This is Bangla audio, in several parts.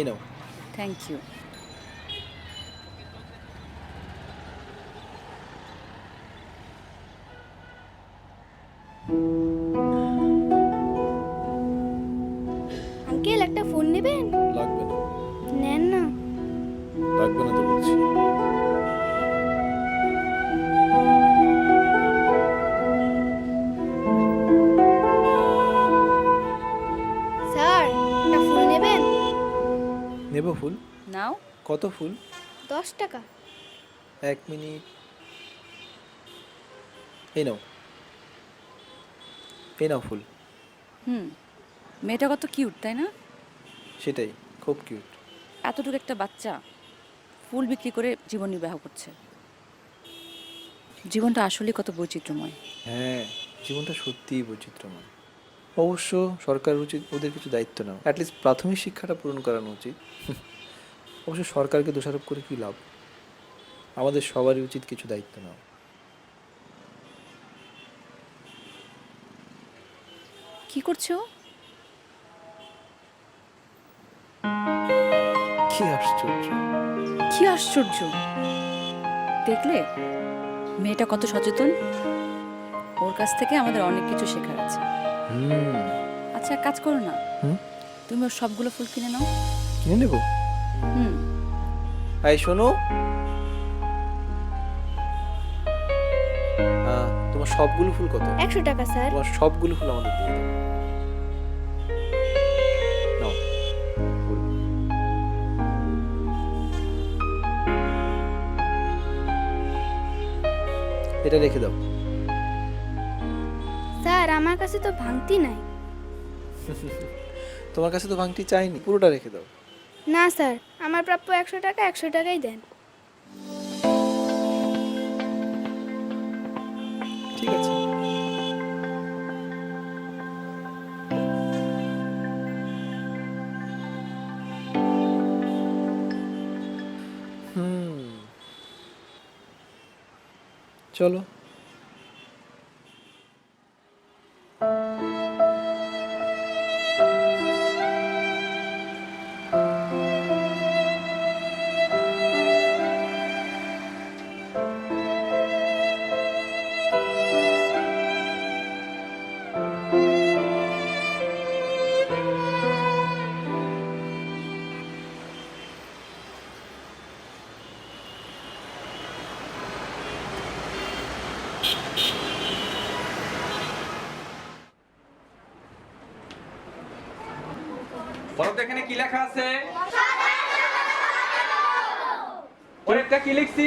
এই নাও থ্যাংক ইউ আঙ্কেল একটা ফোন নেবেন? লাগবে না। নেন না। লাগবে না তো বলছি। নাও। কত ফুল? দশ টাকা। এক মিনিট। এই নাও। এই নাও ফুল। হুম মেয়েটা কত কিউট তাই না? সেটাই খুব কিউট এতটুকু একটা বাচ্চা ফুল বিক্রি করে জীবন নির্বাহ করছে। জীবনটা আসলে কত বৈচিত্র্যময়। হ্যাঁ জীবনটা সত্যিই বৈচিত্র্যময়। অবশ্য সরকারের উচিত ওদের কিছু দায়িত্ব নাও। অ্যাটলিস্ট প্রাথমিক শিক্ষাটা পূরণ করানো উচিত। অবশ্য সরকারকে দোষারোপ করে কী লাভ? আমাদের সবারই উচিত কিছু দায়িত্ব নাও কি করছ? কি আশ্চর্য। কি আশ্চর্য? দেখলে? মেয়েটা কত সচেতন? ওর কাছ থেকে আমাদের অনেক কিছু শেখার আছে। হুম। আচ্ছা এক কাজ করো না। হুম? তুমি ওর সবগুলো ফুল কিনে নাও। কিনে নেব? হুম। এই শোনো। তোমার সবগুলো ফুল কত? একশো টাকা স্যার। তোমার সবগুলো ফুল আমাদের দিয়ে দাও। এটা রেখে দাও। স্যার আমার কাছে তো ভাঙতি নাই। তোমার কাছে তো ভাঙটি চাইনি। পুরোটা রেখে দাও। না স্যার। আমার প্রাপ্য একশো টাকা একশো টাকাই দেন। ঠিক আছে। চলো। বলো তো এখানে কি লেখা আছে? পরেরটা কি লিখছি?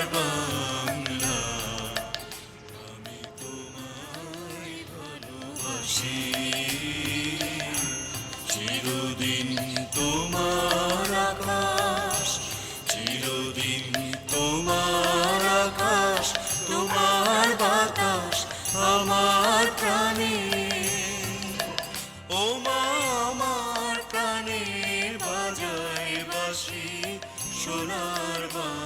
Şolar var